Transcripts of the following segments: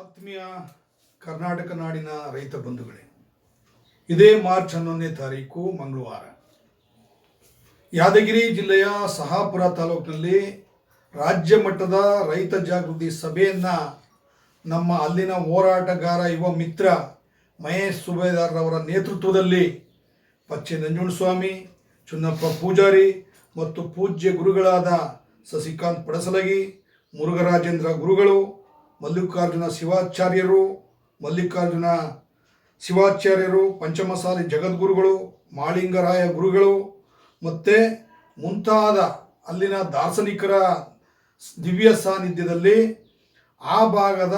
ಆತ್ಮೀಯ ಕರ್ನಾಟಕ ನಾಡಿನ ರೈತ ಬಂಧುಗಳೇ, ಇದೇ ಮಾರ್ಚ್ ಹನ್ನೊಂದನೇ ತಾರೀಕು ಮಂಗಳವಾರ. ಯಾದಗಿರಿ ಜಿಲ್ಲೆಯ ಸಹಾಪುರ ತಾಲೂಕಿನಲ್ಲಿ ರಾಜ್ಯ ಮಟ್ಟದ ರೈತ ಜಾಗೃತಿ ಸಭೆಯನ್ನು ನಮ್ಮ ಅಲ್ಲಿನ ಹೋರಾಟಗಾರ ಯುವ ಮಿತ್ರ ಮಹೇಶ್ ಸುಬೇದಾರ್ರವರ ನೇತೃತ್ವದಲ್ಲಿ ಪಚ್ಚೆ ನಂಜುಂಡಸ್ವಾಮಿ ಚುನ್ನಪ್ಪ ಪೂಜಾರಿ ಮತ್ತು ಪೂಜ್ಯ ಗುರುಗಳಾದ ಸಸಿಕಾಂತ್ ಪಡಸಲಗಿ, ಮುರುಘರಾಜೇಂದ್ರ ಗುರುಗಳು ಮಲ್ಲಿಕಾರ್ಜುನ ಶಿವಾಚಾರ್ಯರು ಮಲ್ಲಿಕಾರ್ಜುನ ಶಿವಾಚಾರ್ಯರು, ಪಂಚಮಸಾಲಿ ಜಗದ್ಗುರುಗಳು, ಮಾಳಿಂಗರಾಯ ಗುರುಗಳು, ಮತ್ತು ಮುಂತಾದ ಅಲ್ಲಿನ ದಾರ್ಶನಿಕರ ದಿವ್ಯ ಸಾನ್ನಿಧ್ಯದಲ್ಲಿ ಆ ಭಾಗದ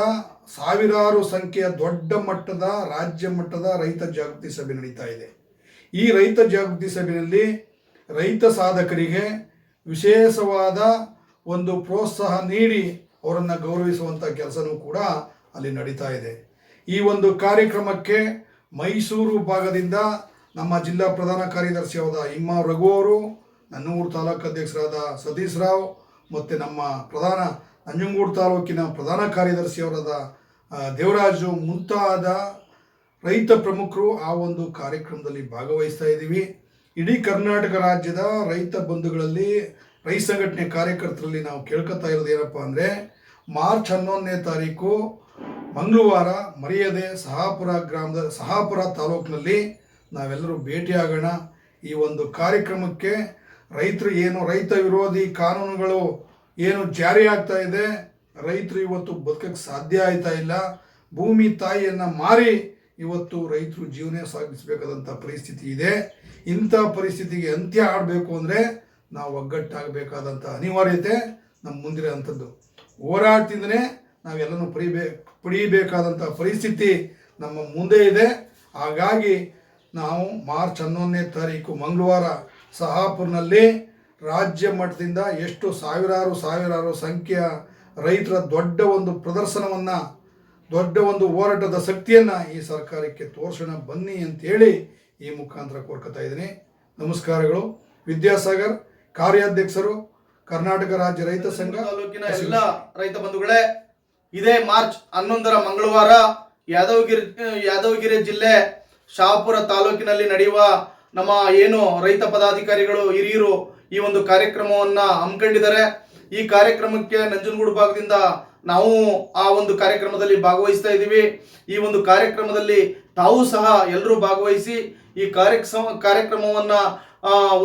ಸಾವಿರಾರು ಸಂಖ್ಯೆಯ ದೊಡ್ಡ ಮಟ್ಟದ ರಾಜ್ಯ ಮಟ್ಟದ ರೈತ ಜಾಗೃತಿ ಸಭೆ ನಡೀತಾ ಇದೆ. ಈ ರೈತ ಜಾಗೃತಿ ಸಭೆಯಲ್ಲಿ ರೈತ ಸಾಧಕರಿಗೆ ವಿಶೇಷವಾದ ಒಂದು ಪ್ರೋತ್ಸಾಹ ನೀಡಿ ಅವರನ್ನು ಗೌರವಿಸುವಂಥ ಕೆಲಸನೂ ಕೂಡ ಅಲ್ಲಿ ನಡೀತಾ ಇದೆ. ಈ ಒಂದು ಕಾರ್ಯಕ್ರಮಕ್ಕೆ ಮೈಸೂರು ಭಾಗದಿಂದ ನಮ್ಮ ಜಿಲ್ಲಾ ಪ್ರಧಾನ ಕಾರ್ಯದರ್ಶಿಯಾದ ಹಿಮ್ಮ ರಘು ಅವರು, ನನ್ನೂರು ತಾಲೂಕು ಅಧ್ಯಕ್ಷರಾದ ಸತೀಶ್ ರಾವ್ ಮತ್ತು ನಮ್ಮ ಪ್ರಧಾನ ನಂಜನಗೂಡು ತಾಲೂಕಿನ ಪ್ರಧಾನ ಕಾರ್ಯದರ್ಶಿಯವರಾದ ದೇವರಾಜು ಮುಂತಾದ ರೈತ ಪ್ರಮುಖರು ಆ ಒಂದು ಕಾರ್ಯಕ್ರಮದಲ್ಲಿ ಭಾಗವಹಿಸ್ತಾ ಇದ್ದೀವಿ. ಇಡೀ ಕರ್ನಾಟಕ ರಾಜ್ಯದ ರೈತ ಬಂಧುಗಳಲ್ಲಿ ರೈತ ಸಂಘಟನೆ ಕಾರ್ಯಕರ್ತರಲ್ಲಿ ನಾವು ಕೇಳ್ಕೊತಾ ಇರೋದು ಏನಪ್ಪ ಅಂದರೆ ಮಾರ್ಚ್ ಹನ್ನೊಂದನೇ ತಾರೀಕು ಮಂಗಳವಾರ ಮರೆಯದೆ ಸಹಾಪುರ ಗ್ರಾಮದ ಸಹಾಪುರ ತಾಲೂಕಿನಲ್ಲಿ ನಾವೆಲ್ಲರೂ ಭೇಟಿಯಾಗೋಣ ಈ ಒಂದು ಕಾರ್ಯಕ್ರಮಕ್ಕೆ ರೈತರು ಏನು ರೈತ ವಿರೋಧಿ ಕಾನೂನುಗಳು ಏನು ಜಾರಿ ಆಗ್ತಾ ಇದೆ, ರೈತರು ಇವತ್ತು ಬದುಕಕ್ಕೆ ಸಾಧ್ಯ ಆಯ್ತಾ ಇಲ್ಲ, ಭೂಮಿ ತಾಯಿಯನ್ನು ಮಾರಿ ಇವತ್ತು ರೈತರು ಜೀವನ ಸಾಗಿಸಬೇಕಾದಂಥ ಪರಿಸ್ಥಿತಿ ಇದೆ. ಇಂಥ ಪರಿಸ್ಥಿತಿಗೆ ಅಂತ್ಯ ಆಡಬೇಕು ಅಂದರೆ ನಾವು ಒಗ್ಗಟ್ಟಾಗಬೇಕಾದಂಥ ಅನಿವಾರ್ಯತೆ ನಮ್ಮ ಮುಂದಿರೋಂಥದ್ದು ಹೋರಾಟದಿಂದನೇ ನಾವೆಲ್ಲನೂ ಪಡಿಬೇ ಪಡೀಬೇಕಾದಂಥ ಪರಿಸ್ಥಿತಿ ನಮ್ಮ ಮುಂದೆ ಇದೆ. ಹಾಗಾಗಿ ನಾವು ಮಾರ್ಚ್ ಹನ್ನೊಂದನೇ ತಾರೀಕು ಮಂಗಳವಾರ ಸಹಾಪುರ್ನಲ್ಲಿ ರಾಜ್ಯ ಮಟ್ಟದಿಂದ ಎಷ್ಟು ಸಾವಿರಾರು ಸಾವಿರಾರು ಸಂಖ್ಯೆಯ ರೈತರ ದೊಡ್ಡ ಒಂದು ಪ್ರದರ್ಶನವನ್ನು, ದೊಡ್ಡ ಒಂದು ಹೋರಾಟದ ಶಕ್ತಿಯನ್ನು ಈ ಸರ್ಕಾರಕ್ಕೆ ತೋರ್ಸೋಣ ಬನ್ನಿ ಅಂತೇಳಿ ಈ ಮುಖಾಂತರ ಕೋರ್ಕೊತಾ ಇದ್ದೀನಿ. ನಮಸ್ಕಾರಗಳು. ವಿದ್ಯಾಸಾಗರ್ ಕಾರ್ಯಾಧ್ಯಕ್ಷರು ಕರ್ನಾಟಕ ರಾಜ್ಯ ರೈತ ಸಂಘ ತಾಲೂಕಿನ ಎಲ್ಲ ರೈತ ಬಂಧುಗಳೇ ಇದೇ ಮಾರ್ಚ್ ಹನ್ನೊಂದರ ಮಂಗಳವಾರ ಯಾದವಗಿರಿ ಯಾದವಗಿರಿ ಜಿಲ್ಲೆ ಶಹಾಪುರ ತಾಲೂಕಿನಲ್ಲಿ ನಡೆಯುವ ನಮ್ಮ ಏನು ರೈತ ಪದಾಧಿಕಾರಿಗಳು ಹಿರಿಯರು ಈ ಒಂದು ಕಾರ್ಯಕ್ರಮವನ್ನ ಹಮ್ಮಿಕೊಂಡಿದ್ದಾರೆ. ಈ ಕಾರ್ಯಕ್ರಮಕ್ಕೆ ನಂಜನಗೂಡು ಭಾಗದಿಂದ ನಾವು ಆ ಒಂದು ಕಾರ್ಯಕ್ರಮದಲ್ಲಿ ಭಾಗವಹಿಸ್ತಾ ಇದ್ದೀವಿ. ಈ ಒಂದು ಕಾರ್ಯಕ್ರಮದಲ್ಲಿ ತಾವು ಸಹ ಎಲ್ಲರೂ ಭಾಗವಹಿಸಿ ಈ ಕಾರ್ಯಕ್ರಮ ಕಾರ್ಯಕ್ರಮವನ್ನ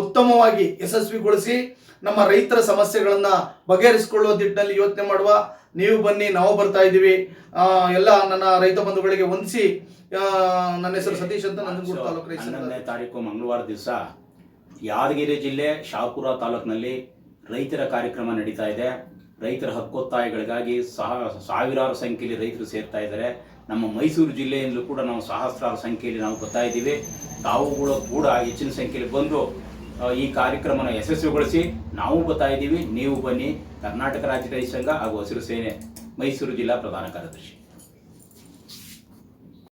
ಉತ್ತಮವಾಗಿ ಯಶಸ್ವಿಗೊಳಿಸಿ ನಮ್ಮ ರೈತರ ಸಮಸ್ಯೆಗಳನ್ನು ಬಗೆಹರಿಸಿಕೊಳ್ಳುವ ನಿಟ್ಟಿನಲ್ಲಿ ಯೋಚನೆ ಮಾಡುವ ನೀವು ಬನ್ನಿ ನಾವು ಬರ್ತಾ ಇದ್ದೀವಿ. ಎಲ್ಲ ನನ್ನ ರೈತ ಬಂಧುಗಳಿಗೆ ವಂದಿಸಿ ನನ್ನ ಹೆಸರು ಸತೀಶ್ ಅಂತ ನಂಜನಗೂಡು ತಾಲೂಕು ರೈತ ಹನ್ನೊಂದನೇ ತಾರೀಕು ಮಂಗಳವಾರ ದಿವಸ ಯಾದಗಿರಿ ಜಿಲ್ಲೆ ಶಾಪುರ ತಾಲೂಕಿನಲ್ಲಿ ರೈತರ ಕಾರ್ಯಕ್ರಮ ನಡೀತಾ ಇದೆ. ರೈತರ ಹಕ್ಕೊತ್ತಾಯಗಳಿಗಾಗಿ ಸಹ ಸಾವಿರಾರು ಸಂಖ್ಯೆಯಲ್ಲಿ ರೈತರು ಸೇರ್ತಾ ಇದ್ದಾರೆ. ನಮ್ಮ ಮೈಸೂರು ಜಿಲ್ಲೆಯಿಂದಲೂ ಕೂಡ ನಾವು ಸಹಸ್ರಾರು ಸಂಖ್ಯೆಯಲ್ಲಿ ನಾವು ಬರ್ತಾ ಇದ್ದೀವಿ. ತಾವುಗಳು ಕೂಡ ಹೆಚ್ಚಿನ ಸಂಖ್ಯೆಯಲ್ಲಿ ಬಂದು ಈ ಕಾರ್ಯಕ್ರಮನ ಯಶಸ್ವಿಗೊಳಿಸಿ ನಾವು ಬರ್ತಾ ಇದ್ದೀವಿ. ನೀವು ಬನ್ನಿ ಕರ್ನಾಟಕ ರಾಜ್ಯ ರೈತ ಸಂಘ ಹಾಗೂ ಹಸಿರು ಸೇನೆ ಮೈಸೂರು ಜಿಲ್ಲಾ ಪ್ರಧಾನ ಕಾರ್ಯದರ್ಶಿ.